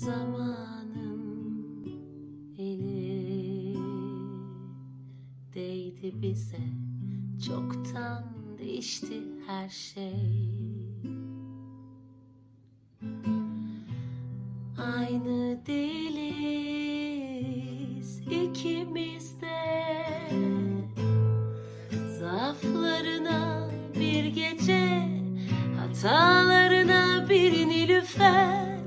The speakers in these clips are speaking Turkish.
zamanın eli değdi bize. Çoktan değişti her şey. Aynı değiliz ikimiz de. Zaaflarına bir gece hatalarına bir nilüfer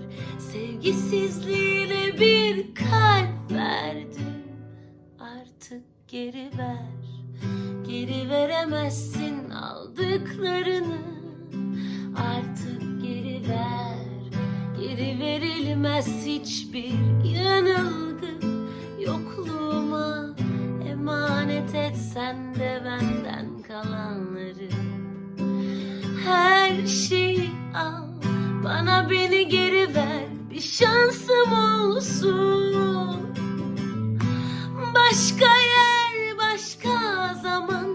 Sevgisizliğine bir kalp verdim. Artık geri ver. Geri veremezsin aldıklarını. Artık geri ver. Geri verilmez hiçbir yanılgı. Yokluğuma emanet et sen de benden kalanları. Her şeyi al bana beni geri ver bir şansım olsun. Başka yer başka zaman.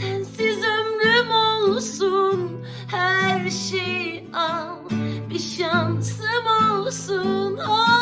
Sensiz ömrüm olsun. Her şeyi al. Bir şansım olsun. Oh.